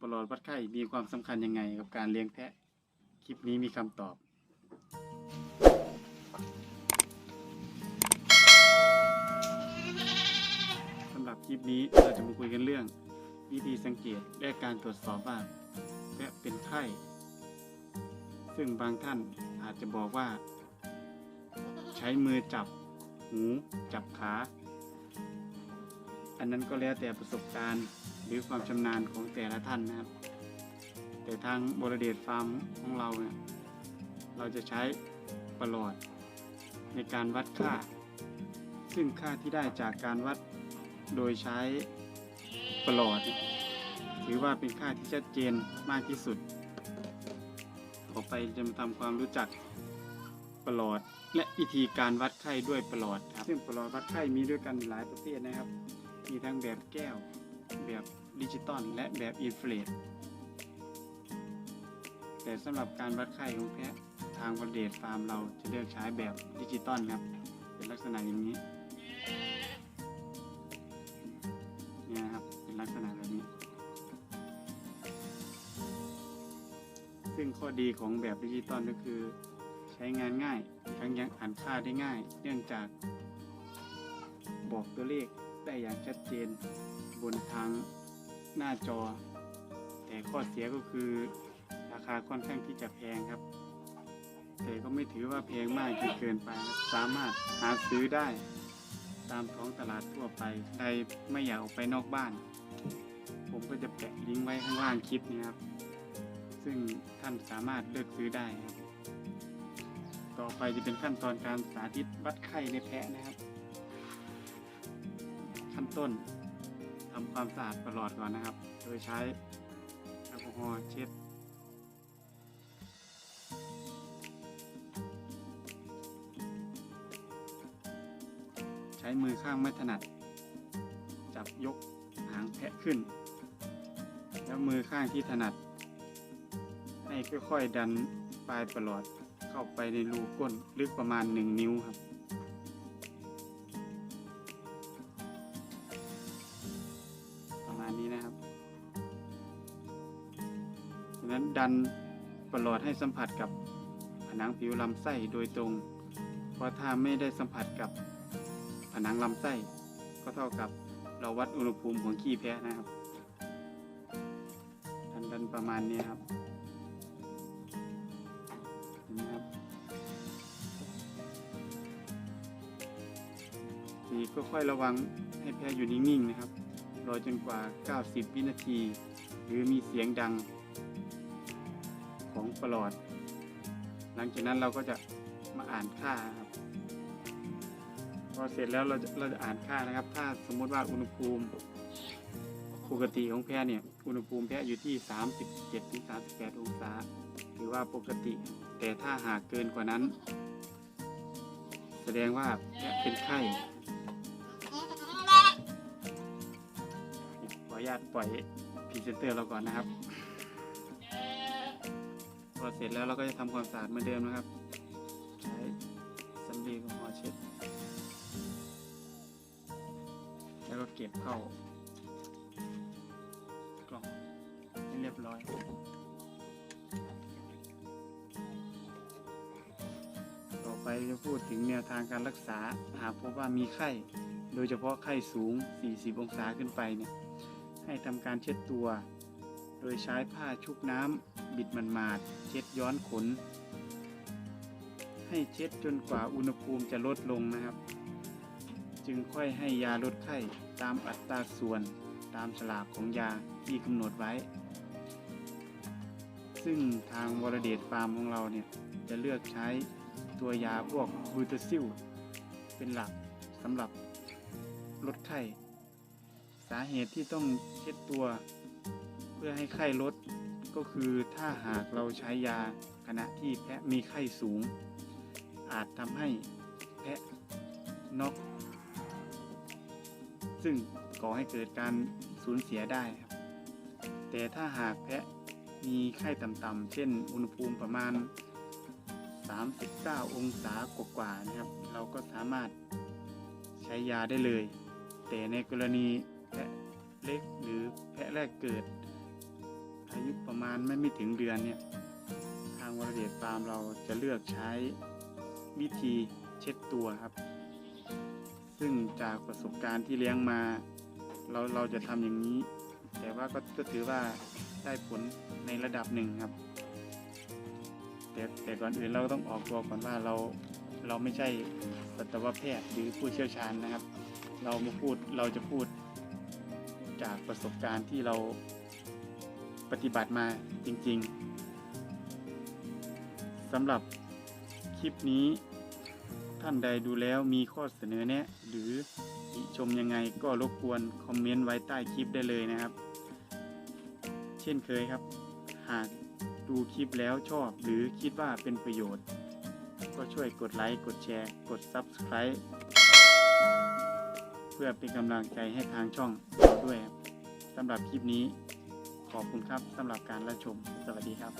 ปลอดวัดไข้มีความสำคัญยังไงกับการเลี้ยงแพะ คลิปนี้มีคำตอบ สำหรับคลิปนี้เราจะมาคุยกันเรื่อง วิธีสังเกตและการตรวจสอบว่าแพะเป็นไข้ ซึ่งบางท่านอาจจะบอกว่า ใช้มือจับหูจับขา อันนั้นก็แล้วแต่ประสบการณ์ หรือความชำนาญของแต่ละท่านนะครับ แต่ทางบริเดชฟาร์มของเราเนี่ยเราจะใช้ประหลอดในการวัดค่า ซึ่งค่าที่ได้จากการวัดโดยใช้ประหลอดถือว่าเป็นค่าที่ชัดเจนมากที่สุดต่อไปจะมาทำความรู้จักประหลอดและวิธีการวัดไข้ด้วยประหลอดครับ ซึ่งประหลอดวัดไข้มีด้วยกันหลายประเภทนะครับ มีทั้งแบบแก้ว แบบดิจิตอลและแบบอินฟราเแต่สำหรับการวัดไข้ของแพะทางบริเดชฟาร์มเราจะเลือกใช้แบบดิจิตอลครับ เป็นลักษณะอย่างนี้เนี่ยนะครับเป็นลักษณะแบบนี้ ซึ่งข้อดีของแบบดิจิตอลก็คือ ใช้งานง่ายทั้งยังอ่านค่าได้ง่าย เนื่องจากบอกตัวเลขได้อย่างชัดเจน บนทางหน้าจอ แต่ข้อเสียก็คือราคาค่อนข้างที่จะแพงครับ แต่ก็ไม่ถือว่าแพงมากจนเกินไปครับ สามารถหาซื้อได้ ตามท้องตลาดทั่วไปใครไม่อยากออกไปนอกบ้าน ผมก็จะแปะลิงก์ไว้ข้างล่างคลิปนี้ครับ ซึ่งท่านสามารถเลือกซื้อได้ครับ ต่อไปจะเป็นขั้นตอนการสาธิตวัดไข้ในแพะนะครับ ขั้นต้น ทำความสะอาดประหลอดก่อนนะครับ โดยใช้แอลกอฮอล์เช็ดใช้มือข้างไม่ถนัด จับยกหางแพะขึ้น แล้วมือข้างที่ถนัด ให้ค่อยๆดันปลายประหลอดเข้าไปในรูก้นลึกประมาณ 1 นิ้วครับ ดันั้นดันประหลอดให้สัมผัสกับผนังผิวลำไส้โดยตรง เพราะถ้าไม่ได้สัมผัสกับผนังลำไส้ ก็เท่ากับเราวัดอุณหภูมิของขี้แพะนะครับ ดันดันประมาณนี้ครับนไหมครับทีก็ค่อยระวังให้แพะอยู่นิ่งๆนะครับ รอจนกว่า 90 วินาที หรือมีเสียงดัง ของประหลอด หลังจากนั้นเราก็จะมาอ่านค่าครับพอเสร็จแล้วเราจะเราจะอ่านค่านะครับ ถ้าสมมติว่าอุณหภูมิปกติของแพะเนี่ย อุณหภูมิแพะอยู่ที่ 37ถึง38 องศา ถือว่าปกติ แต่ถ้าหากเกินกว่านั้น แสดงว่าแพะเป็นไข้ ขออนุญาตปล่อยพรีเซนเตอร์เราก่อนนะครับ พอเสร็จแล้วเราก็จะทำความสะอาดเหมือนเดิมนะครับ ใช้สำลีกับหอเช็ด แล้วก็เก็บเข้ากล่องให้เรียบร้อยต่อไปจะพูดถึงแนวทางการรักษาหากพบว่ามีไข้ โดยเฉพาะไข้สูง 40 องศาขึ้นไปเนี่ยให้ทำการเช็ดตัว โดยใช้ผ้าชุบน้ำบิดมันมาดเช็ดย้อนขน ให้เช็ดจนกว่าอุณหภูมิจะลดลงนะครับ จึงค่อยให้ยาลดไข้ตามอัตราส่วนตามฉลากของยาที่กำหนดไว้ ซึ่งทางวรเดชฟาร์มของเราเนี่ยจะเลือกใช้ตัวยาพวกบูตาซิลเป็นหลักสำหรับลดไข้สาเหตุที่ต้องเช็ดตัว เพื่อให้ไข้ลดก็คือถ้าหากเราใช้ยาขณะที่แพะมีไข้สูง อาจทำให้แพะน็อกซึ่งก่อให้เกิดการสูญเสียได้ครับ แต่ถ้าหากแพะมีไข้ต่ำๆเช่น อุณหภูมิประมาณ 39 องศากว่าๆนะครับ เราก็สามารถใช้ยาได้เลย แต่ในกรณีแพะเล็กหรือแพะแรกเกิด อายุประมาณไม่ไม่ถึงเดือนเนี่ยทางวรเดชฟาร์มเราจะเลือกใช้วิธีเช็ดตัวครับ ซึ่งจากประสบการณ์ที่เลี้ยงมา เราเราจะทำอย่างนี้ แต่ว่าก็ก็ถือว่าได้ผลในระดับหนึ่งครับ แต่แต่ก่อนอื่นเราต้องออกตัวก่อนว่าเราเราไม่ใช่สัตวแพทย์หรือผู้เชี่ยวชาญนะครับ เรามาพูดเราจะพูดจากประสบการณ์ที่เรา ปฏิบัติมาจริง ๆสำหรับคลิปนี้ท่านใดดูแล้วมีข้อเสนอแนะ หรือติชมยังไงก็รบกวนคอมเมนต์ไว้ใต้คลิปได้เลยนะครับ เช่นเคยครับ หากดูคลิปแล้วชอบหรือคิดว่าเป็นประโยชน์ ก็ช่วยกดไลค์ กดแชร์ กด Subscribe เพื่อเป็นกำลังใจให้ทางช่องเราด้วยครับสำหรับคลิปนี้ ขอบคุณครับสำหรับการรับชม สวัสดีครับ